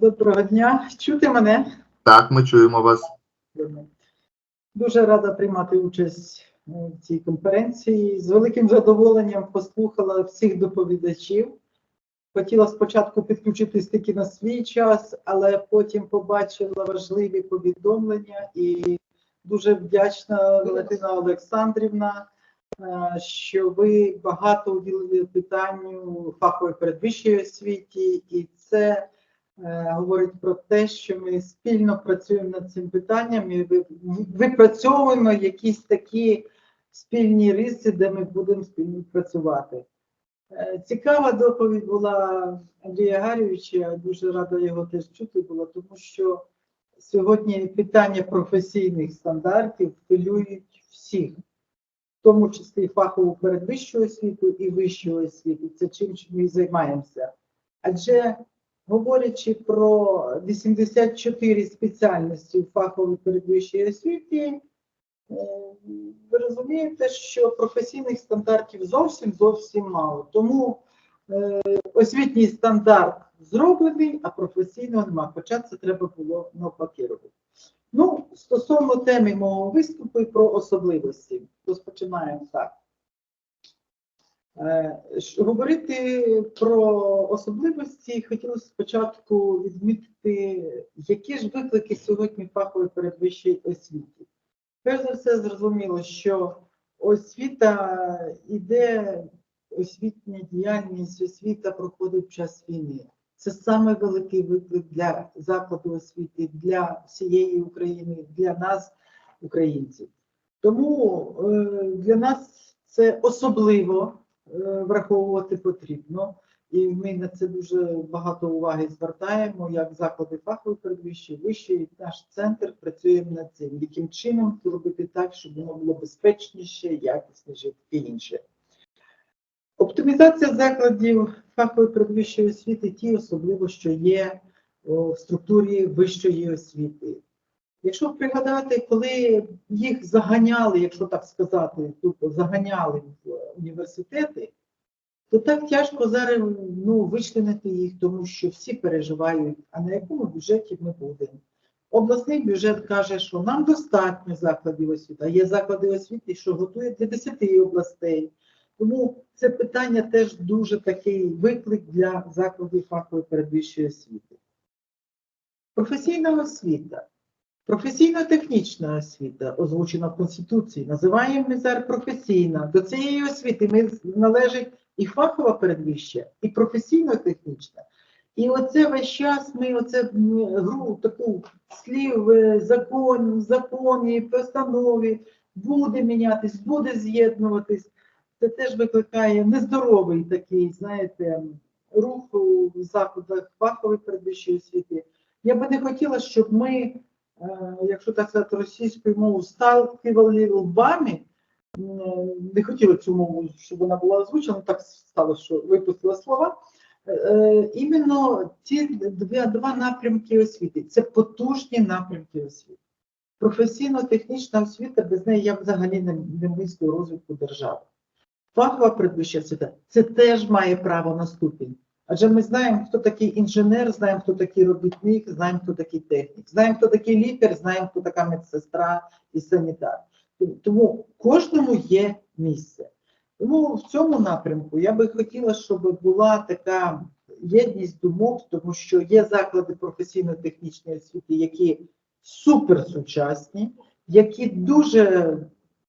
Доброго дня. Чути мене? Так, ми чуємо вас. Дуже рада приймати участь в цій конференції. З великим задоволенням послухала всіх доповідачів. Хотіла спочатку підключитись тільки на свій час, але потім побачила важливі повідомлення і дуже вдячна Валентина Олександрівна, що ви багато уділили питанню фахової передвищої освіті, і це е, говорить про те, що ми спільно працюємо над цим питанням і випрацьовуємо якісь такі спільні риси, де ми будемо спільно працювати. Е, Цікава доповідь була Андрія Гарійовича, дуже рада його теж чути була, тому що сьогодні питання професійних стандартів хвилюють всіх, тому числі фахову передвищу освіту і вищу освіту. Це чим ми займаємося. Адже говорячи про 84 спеціальності в фаховій передвищій освіті, е, ви розумієте, що професійних стандартів зовсім зовсім мало. Тому е, освітній стандарт зроблений, а професійного нема. Хоча це треба було навпаки робити. Ну, стосовно теми мого виступу і про особливості, розпочинаємо так. Е, Говорити про особливості хотілося спочатку відмітити, які ж виклики сьогодні фахової передвищої освіти. Перш за все, зрозуміло, що освіта іде, освітня діяльність, освіта проходить в час війни. Це саме великий виклик для закладу освіти, для всієї України, для нас, українців. Тому е, для нас це особливо е, враховувати потрібно. І ми на це дуже багато уваги звертаємо, як заклади фахової передвищої, вищої, наш центр працюємо над цим, яким чином зробити так, щоб воно було безпечніше, якісніше і інше. Оптимізація закладів фахової передвищої освіти ті особливо, що є в структурі вищої освіти. Якщо пригадати, коли їх заганяли, якщо так сказати, тупо заганяли в університети, то так тяжко зараз ну, вичленити їх, тому що всі переживають, а на якому бюджеті ми будемо. Обласний бюджет каже, що нам достатньо закладів освіти, а є заклади освіти, що готують для 10 областей. Тому це питання теж дуже такий виклик для закладів фахової передвищої освіти. Професійна освіта. Професійно-технічна освіта, озвучена в Конституції, називаємо ми зараз професійна. До цієї освіти ми належить і фахова передвища, і професійно-технічна. І оце весь час ми оце гру таку слів, е, закон, законі, постанові буде мінятись, буде з'єднуватись. Це теж викликає нездоровий такий, знаєте, рух у закладах фахової передвищої освіти. Я би не хотіла, щоб ми, е, якщо так сказати, російською мовою сталкивали лбами, не хотіла цю мову, щоб вона була озвучена, так стало, що випустила слова. Е, е, Іменно ці два, напрямки освіти це потужні напрямки освіти. Професійно-технічна освіта, без неї я взагалі не мислю розвитку держави. Фахова передвища освіта це теж має право на ступінь. Адже ми знаємо, хто такий інженер, знаємо, хто такий робітник, знаємо, хто такий технік, знаємо, хто такий лікар, знаємо, хто така медсестра і санітар. Тому кожному є місце. Тому в цьому напрямку я би хотіла, щоб була така єдність думок, тому що є заклади професійно-технічної освіти, які суперсучасні, які дуже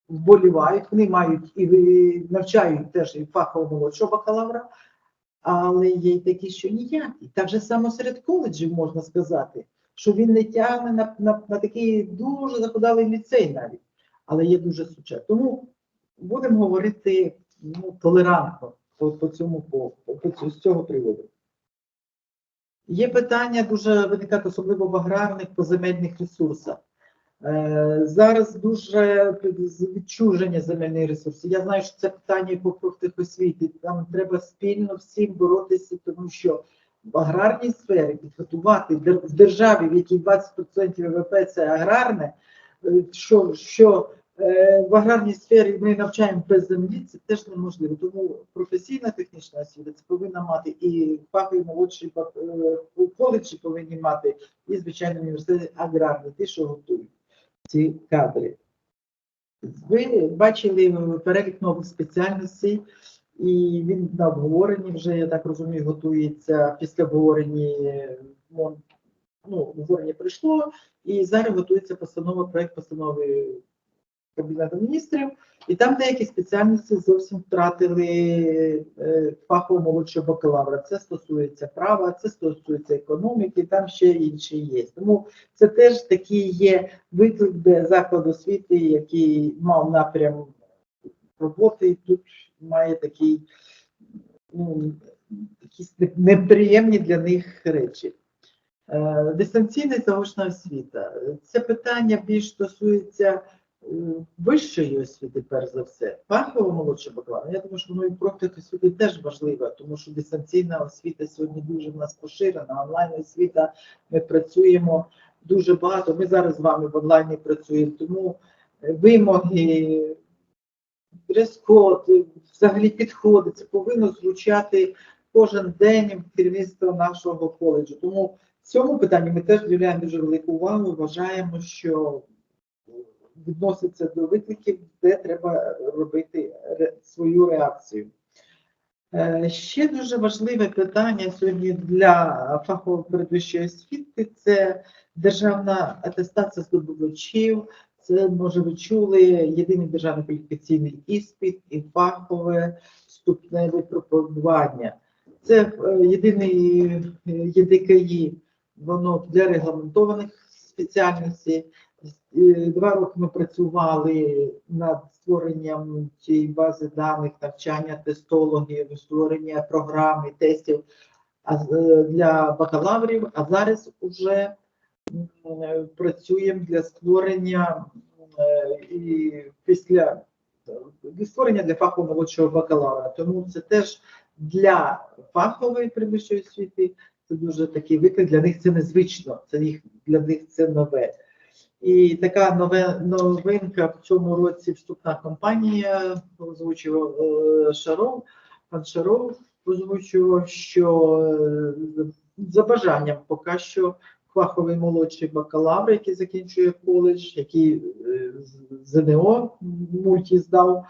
вболівають, вони мають і навчають теж і фахового молодшого бакалавра, але є й такі, що ніякі. Так же само серед коледжів можна сказати, що він не тягне на, на, на такий дуже захудалий ліцей навіть але є дуже сучасні. Тому будемо говорити ну, толерантно по, по цьому по, по, з цього приводу. Є питання дуже виникати, особливо в аграрних поземельних ресурсах. Е, зараз дуже відчуження земельних ресурсів. Я знаю, що це питання і по профтехосвіті. Там треба спільно всім боротися, тому що в аграрній сфері підготувати в державі, в якій 20% ВВП це аграрне, е, що, що е, в аграрній сфері ми навчаємо без землі, це теж неможливо. Тому професійна технічна освіта це повинна мати і фахові молодші коледжі повинні мати, і звичайно університети аграрні, ті, що готують ці кадри. Ви бачили перелік нових спеціальностей, і він на обговоренні вже, я так розумію, готується після обговорення. Ну, обговорення прийшло, і зараз готується постанова, проект постанови Кабінету міністрів, і там деякі спеціальності зовсім втратили е, фахово молодшого бакалавра. Це стосується права, це стосується економіки, там ще інші є. Тому це теж такий є виклик для закладу освіти, який мав напрям роботи, і тут має такий, ну, якісь неприємні для них речі. Е, Дистанційна заочна освіта. Це питання більш стосується вищої освіти, перш за все, фахово молодше бакалавра. Я думаю, що воно і профтехосвіти теж важливо, тому що дистанційна освіта сьогодні дуже в нас поширена. Онлайн освіта ми працюємо дуже багато. Ми зараз з вами в онлайні працюємо, тому е, вимоги, дрес-код, е, взагалі підходи, це повинно звучати кожен день керівництво нашого коледжу. Тому в цьому питанні ми теж вділяємо дуже велику увагу. Вважаємо, що відноситься до викликів, де треба робити свою реакцію. Е, Ще дуже важливе питання сьогодні для фахової передвищої освіти це державна атестація здобувачів. Це, може, ви чули, єдиний державний кваліфікаційний іспит і фахове вступне випробування. Це е, єдиний е, ЄДКІ, воно для регламентованих спеціальностей. Е, Два роки ми працювали над створенням цієї бази даних, навчання тестологів, створення програми, тестів е, для бакалаврів, а зараз вже е, працюємо для створення і після для створення для фахового молодшого бакалавра. Тому це теж для фахової передвищої освіти це дуже такий виклик. Для них це незвично, це їх для них це нове. І така новинка в цьому році вступна кампанія озвучував е, Шаров. Пан Шаров озвучував, що е, за бажанням поки що фаховий молодший бакалавр, який закінчує коледж, який е, ЗНО мульті здав,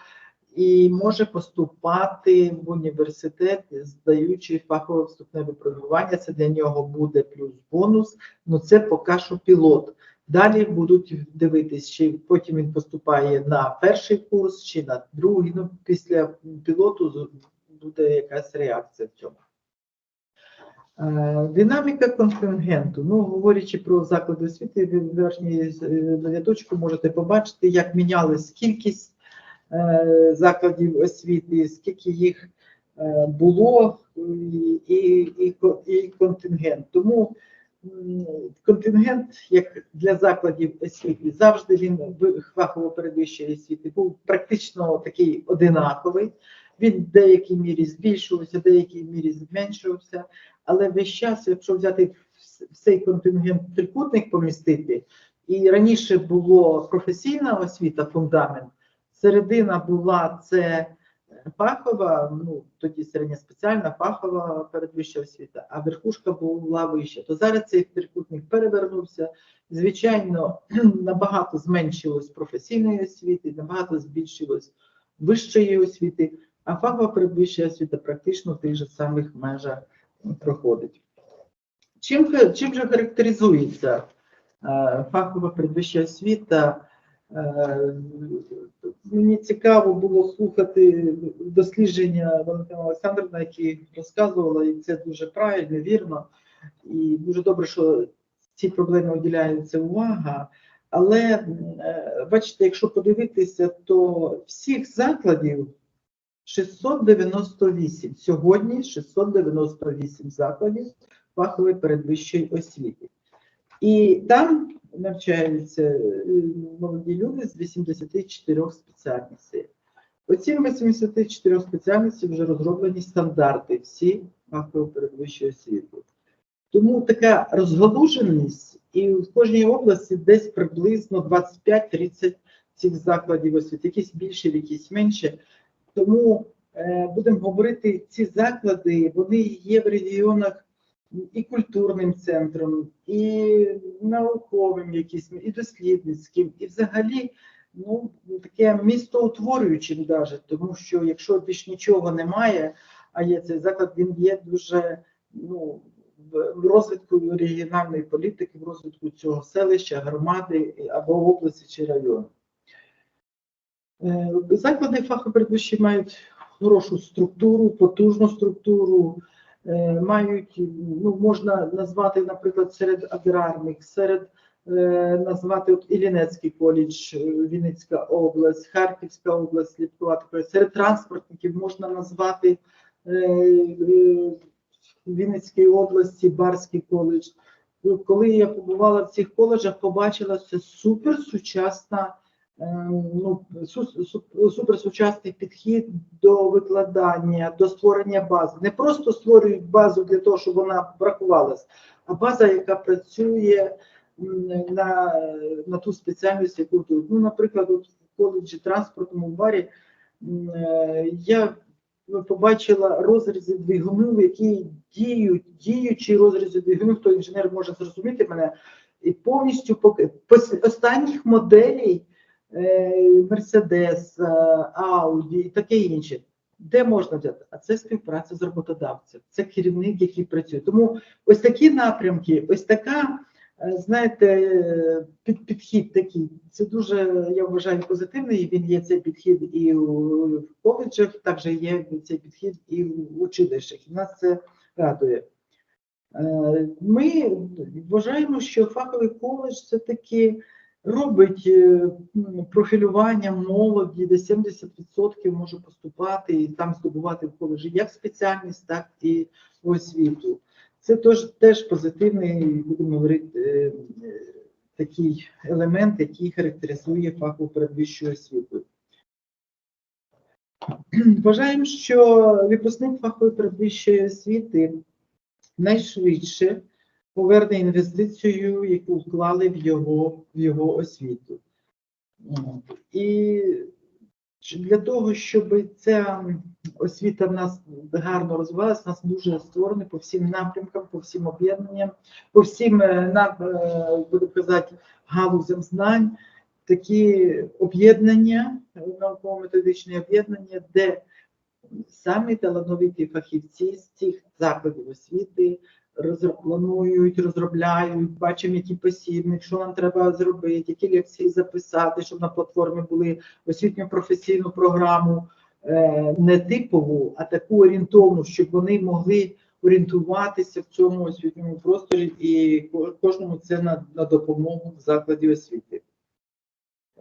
і може поступати в університет, здаючи фахове вступне випробування. Це для нього буде плюс бонус. Ну це поки що пілот. Далі будуть дивитись, чи потім він поступає на перший курс, чи на другий. Ну, після пілоту буде якась реакція в цьому. Е, Динаміка контингенту. Ну, говорячи про заклади освіти, в верхній е, рядочку можете побачити, як мінялась кількість е, закладів освіти, скільки їх було, і, і, і, контингент. Тому контингент, як для закладів освіти, завжди він фахово передвищої освіти був практично такий одинаковий. Він в деякій мірі збільшувався, в деякій мірі зменшувався. Але весь час, якщо взяти цей контингент трикутник помістити, і раніше було професійна освіта, фундамент, середина була це фахова, ну тоді середня спеціальна, фахова передвища освіта, а верхушка була вища. То зараз цей трикутник перевернувся. Звичайно, набагато зменшилось професійної освіти, набагато збільшилось вищої освіти, а фахова передвища освіта практично в тих же самих межах проходить. Чим, чим же характеризується е, фахова передвища освіта? Е, Мені цікаво було слухати дослідження Валентина Олександрівна, які розказувала, і це дуже правильно, вірно. І дуже добре, що ці проблеми уділяється увага. Але е, бачите, якщо подивитися, то всіх закладів 698. Сьогодні 698 закладів фахової передвищої освіти. І там навчаються е, молоді люди з 84 спеціальностей. Оці 84 спеціальностей вже розроблені стандарти всі фахової передвищої освіти. Тому така розгалуженість, і в кожній області десь приблизно 25-30 цих закладів освіти, якісь більше, якісь менше. Тому е, будемо говорити, ці заклади вони є в регіонах і культурним центром, і науковим, якимсь, і дослідницьким, і взагалі ну, таке містоутворюючим даже, тому що якщо більш нічого немає, а є цей заклад, він є дуже ну, в- розвитку регіональної політики, в розвитку цього селища, громади або області чи району. Е, Заклади фахопередвищі мають хорошу структуру, потужну структуру, мають, ну, можна назвати, наприклад, серед аграрних, серед е, назвати от Іллінецький коледж, е, Вінницька область, Харківська область, слідкувати. Серед транспортників можна назвати е, е, Вінницької області, Барський коледж. Коли я побувала в цих коледжах, побачила це суперсучасна, е, ну, су- су- суперсучасний підхід до викладання, до створення бази. Не просто створюють базу для того, щоб вона бракувалась, а база, яка працює на, на ту спеціальність, яку. Ну, наприклад, от в коледжі транспортному барі е, я ну, побачила розрізи двигунів, які діють, діючі розрізи двигунів, хто інженер може зрозуміти мене, і повністю поки останніх моделей Мерседес, Ауді і таке інше. Де можна взяти? А це співпраця з роботодавцем, це керівник, який працює. Тому ось такі напрямки, ось така, е, знаєте, е, під, підхід такий. Це дуже, я вважаю, позитивний. Він є цей підхід і у коледжах, також є цей підхід і в училищах. І нас це радує. Е, Ми вважаємо, що фаховий коледж це таки робить е, профілювання молоді, де 70% може поступати і там здобувати в коледжі як спеціальність, так і освіту. Це теж, теж позитивний, будемо говорити, е, е, такий елемент, який характеризує фахову передвищу освіту. Вважаємо, що випускник фахової передвищої освіти найшвидше поверне інвестицію, яку вклали в його, в його освіту. І для того, щоб ця освіта в нас гарно розвивалася, нас дуже створений по всім напрямкам, по всім об'єднанням, по всім е, е, буду казати, галузям знань, такі об'єднання, науково-методичні об'єднання, де самі талановиті фахівці з цих закладів освіти планують, розробляють, бачимо, які посібник, що нам треба зробити, які лекції записати, щоб на платформі були освітньо-професійну програму е, не типову, а таку орієнтовну, щоб вони могли орієнтуватися в цьому освітньому просторі, і кожному це на, на допомогу в закладі освіти.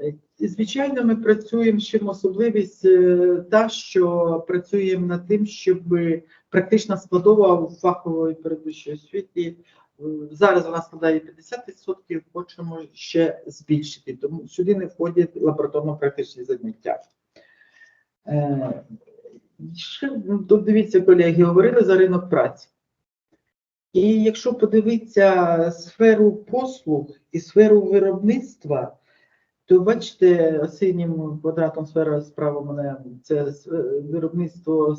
Е, Звичайно, ми працюємо з чим особливість е, та, що працюємо над тим, щоб практична складова у фахової передвищої освіті е, зараз вона складає 50%, хочемо ще збільшити. Тому сюди не входять лабораторно-практичні заняття. Ще ну, тут дивіться, колеги, говорили за ринок праці. І якщо подивитися сферу послуг і сферу виробництва, то бачите, синім квадратом сфера справа мене це виробництво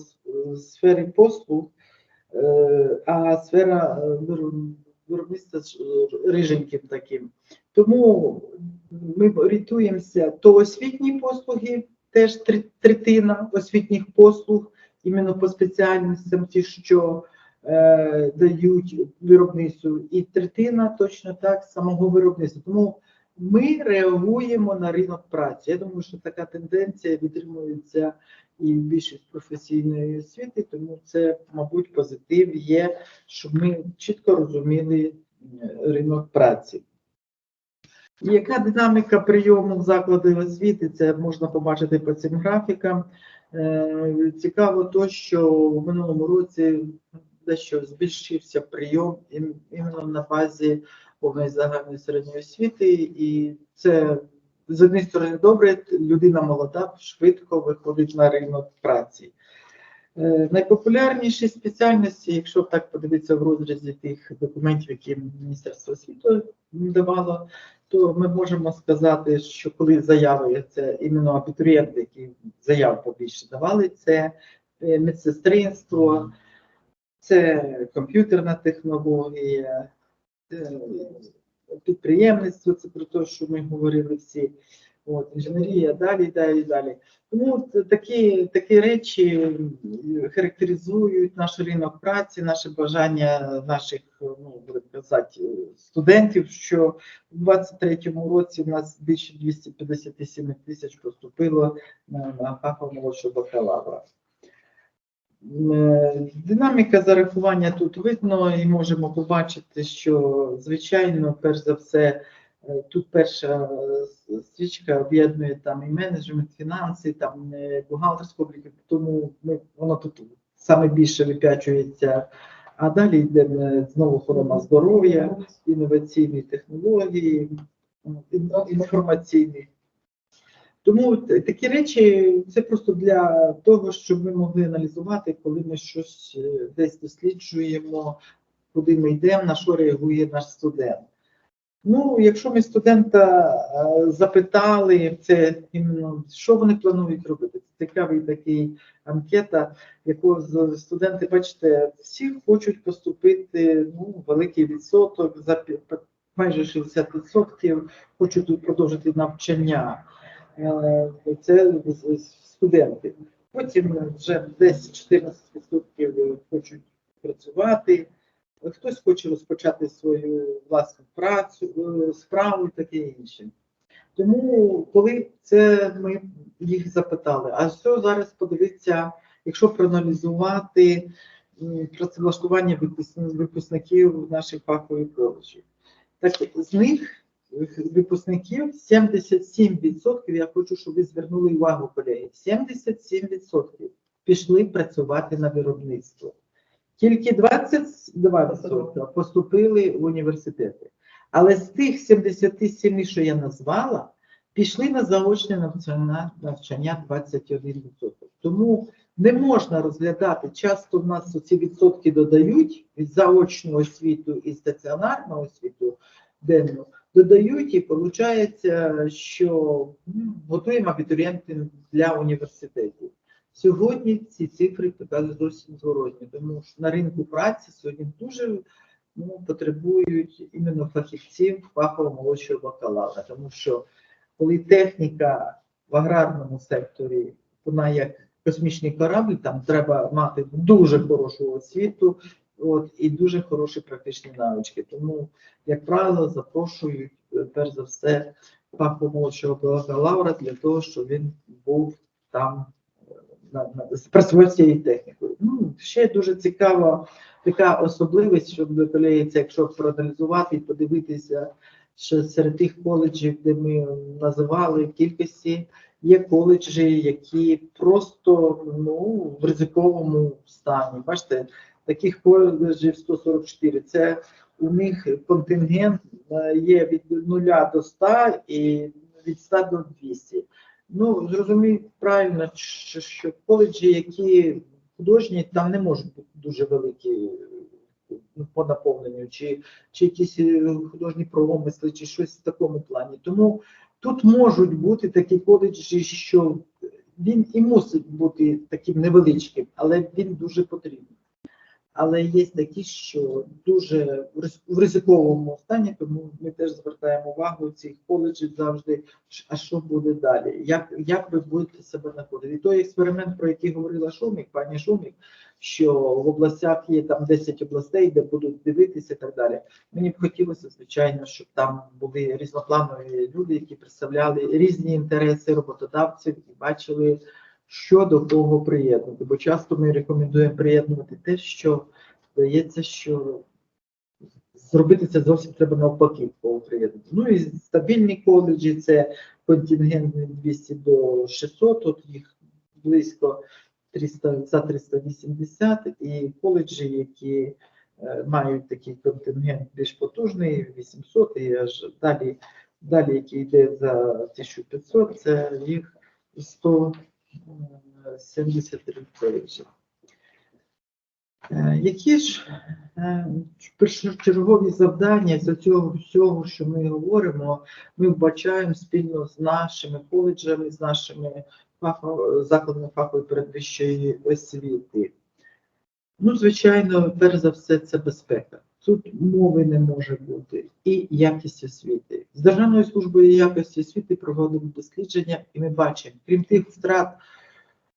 сфери послуг, е, а сфера е, виробництва е, риженьким таким. Тому ми орієнтуємося то освітні послуги, теж третина освітніх послуг, іменно по спеціальностям, ті, що е, дають виробництву, і третина точно так самого виробництва. Тому ми реагуємо на ринок праці. Я думаю, що така тенденція відтримується і в більшість професійної освіти, тому це, мабуть, позитив є, щоб ми чітко розуміли е, ринок праці. Яка динаміка прийому в заклади освіти? Це можна побачити по цим графікам. Е, Цікаво то, що в минулому році дещо збільшився прийом іменно на базі повної загальної середньої освіти, і це з однієї сторони добре, людина молода, швидко виходить на ринок праці. Е, Найпопулярніші спеціальності, якщо так подивитися в розрізі тих документів, які Міністерство освіти давало, то ми можемо сказати, що коли заяви, це іменно абітурієнти, які заяву побільше давали, це е, медсестринство, це комп'ютерна технологія, підприємництво, це про те, що ми говорили всі. От, інженерія, далі, далі, далі. Тому такі, такі речі характеризують наш ринок праці, наше бажання наших, ну, казати, студентів, що у 23-му році в нас більше 257 тисяч поступило на, фахову молодшого бакалавра. Е, Динаміка зарахування тут видно і можемо побачити, що звичайно, перш за все, е, тут перша е, стрічка об'єднує там і менеджмент, фінанси, там бухгалтерську обліку, тому ми, воно тут саме більше вип'ячується. А далі йде знову охорона здоров'я, інноваційні технології, інформаційні. Тому такі речі це просто для того, щоб ми могли аналізувати, коли ми щось е, десь досліджуємо, куди ми йдемо, на що реагує наш студент. Ну, якщо ми студента е, запитали, це іменно, що вони планують робити. Це цікавий такий анкета, яку студенти, бачите, всі хочуть поступити ну, великий відсоток, за майже 60% хочуть продовжити навчання. Це студенти. Потім вже десь 14% хочуть працювати. Хтось хоче розпочати свою власну працю, е, справу і таке інше. Тому, коли це ми їх запитали, а що зараз подивитися, якщо проаналізувати працевлаштування випуск- випускників наших фахових коледжів, так з них випускників 77%, я хочу, щоб ви звернули увагу, колеги, 77% пішли працювати на виробництво. Тільки 22% поступили в університети. Але з тих 77, що я назвала, пішли на заочне навчання, навчання 21%. Тому не можна розглядати, часто в нас ці відсотки додають від заочного освіту і стаціонарного освіту денну, додають і виходить, що ну, готуємо абітурієнтів для університетів. Сьогодні ці цифри показують зовсім зворотні, тому що на ринку праці сьогодні дуже ну, потребують іменно фахівців фахового молодшого бакалавра, тому що коли техніка в аграрному секторі, вона як космічний корабль, там треба мати дуже хорошу освіту от, і дуже хороші практичні навички. Тому, як правило, запрошують е, перш за все фахового молодшого бакалавра для того, щоб він був там на, на, цією технікою. Ну, ще дуже цікава така особливість, щоб колеги, якщо проаналізувати і подивитися, що серед тих коледжів, де ми називали кількості, є коледжі, які просто ну, в ризиковому стані. Бачите, таких коледжів 144. Це у них контингент е, є від 0 до 100 і від 100 до 200. Ну, зрозуміть правильно, що, що коледжі, які художні, там не можуть бути дуже великі ну, по наповненню, чи, чи якісь е, художні промисли, чи щось в такому плані. Тому тут можуть бути такі коледжі, що він і мусить бути таким невеличким, але він дуже потрібен. Але є такі, що дуже в ризиковому стані, тому ми теж звертаємо увагу цих коледжів завжди, а що буде далі? Як, як ви будете себе знаходити? І той експеримент, про який говорила Шумік, пані Шумік, що в областях є там 10 областей, де будуть дивитися і так далі. Мені б хотілося, звичайно, щоб там були різнопланові люди, які представляли різні інтереси роботодавців і бачили, що до кого приєднувати. Бо часто ми рекомендуємо приєднувати те, що здається, що зробити це зовсім треба навпаки, кого приєднати. Ну і стабільні коледжі це контингент від 200 до 600, тут їх близько 300, за 380, і коледжі, які е, мають такий контингент більш потужний, 800, і аж далі, далі який йде за 1500, це їх 173 коледжі. Е, Які ж е, першочергові завдання з цього всього, що ми говоримо, ми вбачаємо спільно з нашими коледжами, з нашими закладами фахової передвищої освіти? Ну, звичайно, перш за все, це безпека. Тут мови не може бути і якість освіти. З Державною службою якості освіти проводимо дослідження, і ми бачимо, крім тих втрат,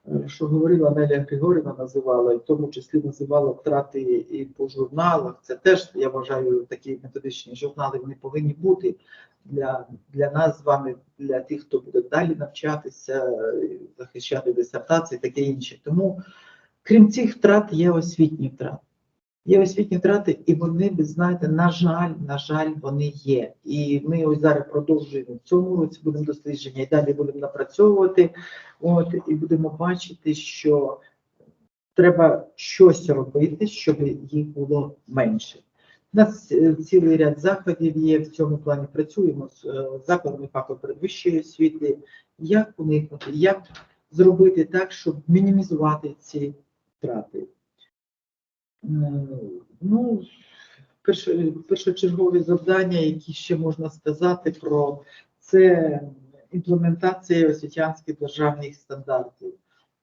е, що говорила Неля Григорівна, називала, і в тому числі називала втрати і по журналах. Це теж, я вважаю, такі методичні журнали вони повинні бути для, для нас з вами, для тих, хто буде далі навчатися, захищати дисертації, таке інше. Тому, крім цих втрат, є освітні втрати. Є освітні втрати, і вони, ви знаєте, на жаль, на жаль, вони є. І ми ось зараз продовжуємо в цьому році будемо дослідження і далі будемо напрацьовувати. От і будемо бачити, що треба щось робити, щоб їх було менше. У нас е, цілий ряд заходів є в цьому плані. Працюємо з е, закладами фахової передвищої освіти. Як уникнути, як зробити так, щоб мінімізувати ці втрати. Ну, першочергові завдання, які ще можна сказати про це імплементація освітянських державних стандартів.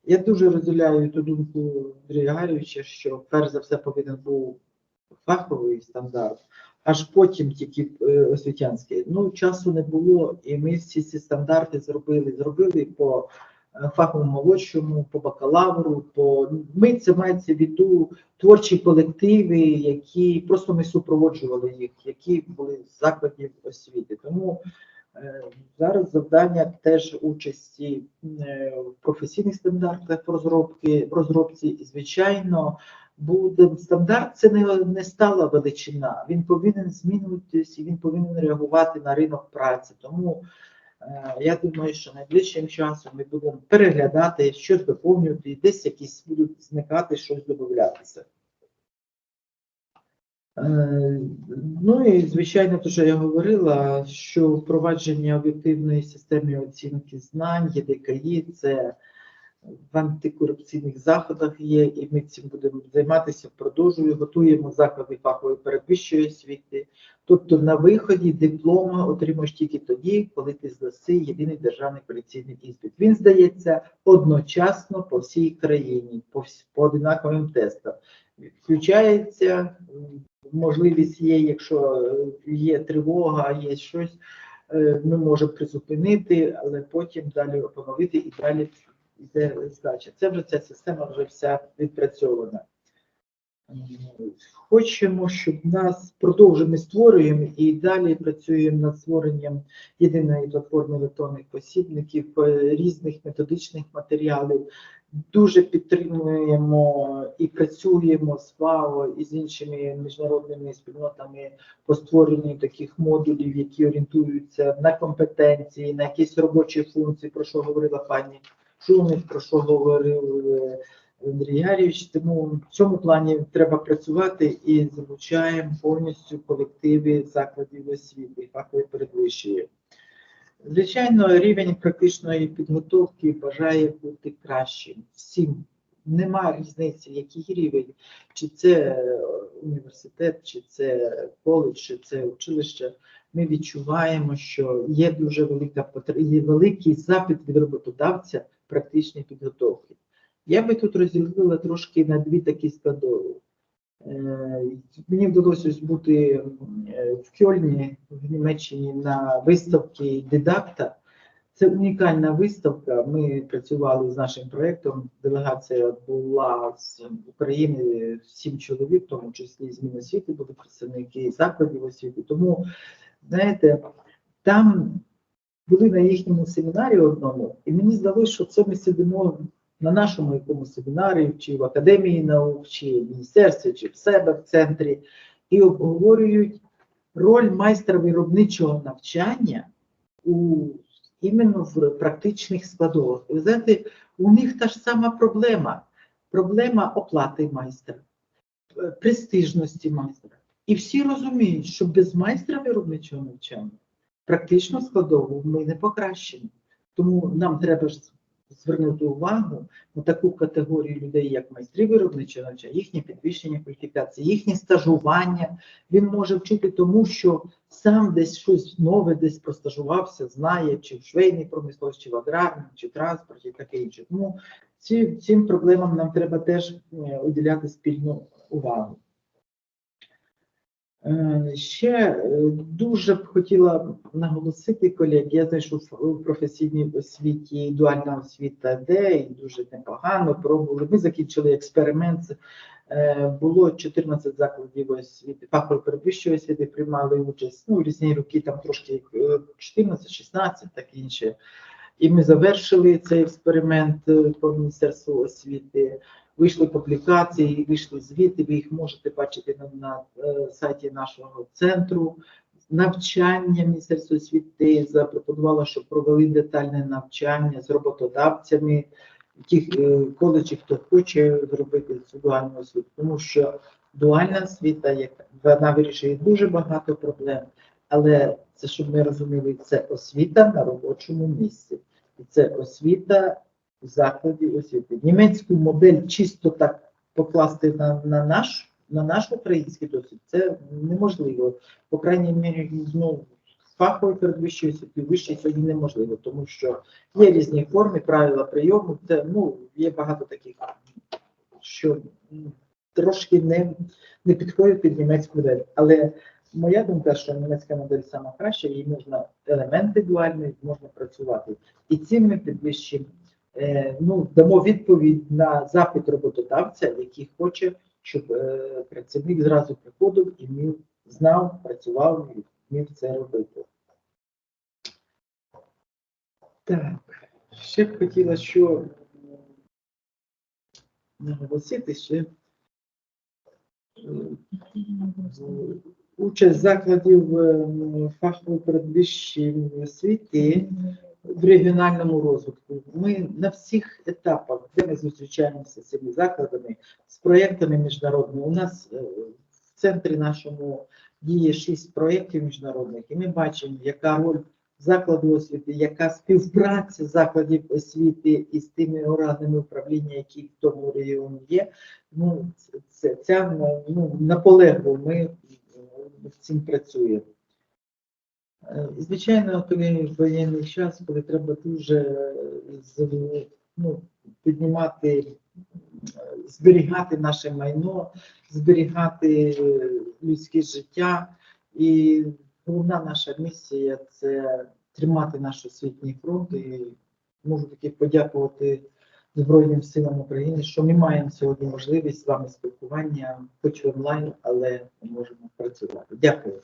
Я дуже розділяю ту думку Андрія Гарійовича, що перш за все повинен був фаховий стандарт, аж потім тільки е, освітянський. Ну, часу не було, і ми всі ці стандарти зробили. Зробили по фаховому молодшому, по бакалавру, по ми це мається в виду творчі колективи, які просто ми супроводжували їх, які були з закладів освіти. Тому е, зараз завдання теж участі е, в професійних стандартах розробки, розробці, і звичайно. Буде стандарт, це не, не стала величина. Він повинен змінюватись і він повинен реагувати на ринок праці. Тому е, я думаю, що найближчим часом ми будемо переглядати, щось доповнювати, і десь якісь будуть зникати, щось додатися. Е, Ну і звичайно, те, що я говорила, що впровадження об'єктивної системи оцінки знань, ЄДКІ, це в антикорупційних заходах є, і ми цим будемо займатися впродовжую. Готуємо заклади фахової передвищої освіти. Тобто на виході диплома отримуєш тільки тоді, коли ти здаси єдиний державний поліційний іспит. Він здається одночасно по всій країні, по, по одинаковим тестам. Включається можливість є, якщо е, є тривога, є щось, е, ми можемо призупинити, але потім далі поновити і далі йде здача. Це вже ця система вже вся відпрацьована. Хочемо, щоб нас продовжуємо ми створюємо і далі працюємо над створенням єдиної платформи електронних посібників, е, різних методичних матеріалів. Дуже підтримуємо і працюємо з ФАО і з іншими міжнародними спільнотами по створенню таких модулів, які орієнтуються на компетенції, на якісь робочі функції, про що говорила пані Шумик, про що говорив е, Андрій Ярійович. Тому в цьому плані треба працювати і залучаємо повністю колективи закладів освіти, фахової передвищої. Звичайно, рівень практичної підготовки бажає бути кращим. Всім нема різниці, який рівень, чи це е, університет, чи це коледж, чи це училище. Ми відчуваємо, що є дуже велика потр- є великий запит від роботодавця практичної підготовки. Я би тут розділила трошки на дві такі складові. Е, Мені вдалося бути е, в Кьольні, в Німеччині, на виставці дидакта. Це унікальна виставка. Ми працювали з нашим проєктом. Делегація була з України сім чоловік, в тому числі з Міносвіти, були представники закладів освіти. Тому, знаєте, там були на їхньому семінарі одному, і мені здалося, що це ми сидимо на нашому якомусь семінарі, чи в академії наук, чи в міністерстві, чи в себе в центрі, і обговорюють роль майстра виробничого навчання у іменно в практичних складових. Ви знаєте, у них та ж сама проблема. Проблема оплати майстра, е, престижності майстра. І всі розуміють, що без майстра виробничого навчання практично складову ми не покращимо. Тому нам треба ж звернути увагу на таку категорію людей, як майстри виробничого навчання, їхнє підвищення кваліфікації, їхнє стажування. Він може вчити тому, що сам десь щось нове, десь простажувався, знає, чи в швейній промисловості, чи в аграрній, чи в транспорті, таке інше. Тому цим проблемам нам треба теж е, уділяти спільну увагу. Е, Ще е, дуже б хотіла наголосити, колеги, я знаю, що в професійній освіті дуальна освіта йде і дуже непогано пробували. Ми закінчили експеримент. Е, Було 14 закладів освіти, фахової передвищої освіти приймали участь. Ну, різні роки там трошки е, 14, 16, так інше. І ми завершили цей експеримент е, по Міністерству освіти. Вийшли публікації, вийшли звіти, ви їх можете бачити на, на е, сайті нашого центру. Навчання Міністерства освіти запропонувало, щоб провели детальне навчання з роботодавцями, тих е, коледжів, хто хоче зробити цю дуальну освіту, тому що дуальна освіта, вона вирішує дуже багато проблем, але це, щоб ми розуміли, це освіта на робочому місці. І це освіта в закладі освіти. Німецьку модель чисто так покласти на, на наш на наш український досвід, це неможливо. По крайній мірі, ну, з фахової передвищої освіти вищої сьогодні неможливо, тому що є різні форми, правила прийому. Це ну є багато таких, що трошки не, не підходять під німецьку модель. Але моя думка, що німецька модель сама краща, їй можна елементи дуальної, можна працювати. І цим ми підвищимо, е, ну, дамо відповідь на запит роботодавця, який хоче, щоб е, працівник зразу приходив і вмів, знав, працював і вмів це робити. Так, ще б хотіла, що наголосити ще. Участь закладів е, фахової передвищої освіти в регіональному розвитку. Ми на всіх етапах, де ми зустрічаємося з цими закладами, з проєктами міжнародними. У нас е, в центрі нашому діє шість проєктів міжнародних, і ми бачимо, яка роль закладу освіти, яка співпраця закладів освіти із тими органами управління, які в тому регіоні є. Ну, це, ця ну, наполегливо ми е, в цим працюємо. Е, Звичайно, коли воєнний час, коли треба дуже е, ну, піднімати, зберігати наше майно, зберігати людське життя. І головна наша місія це тримати наш освітній фронт. І можу таки подякувати Збройним силам України, що ми маємо сьогодні можливість з вами спілкування, хоч онлайн, але можемо працювати. Дякую.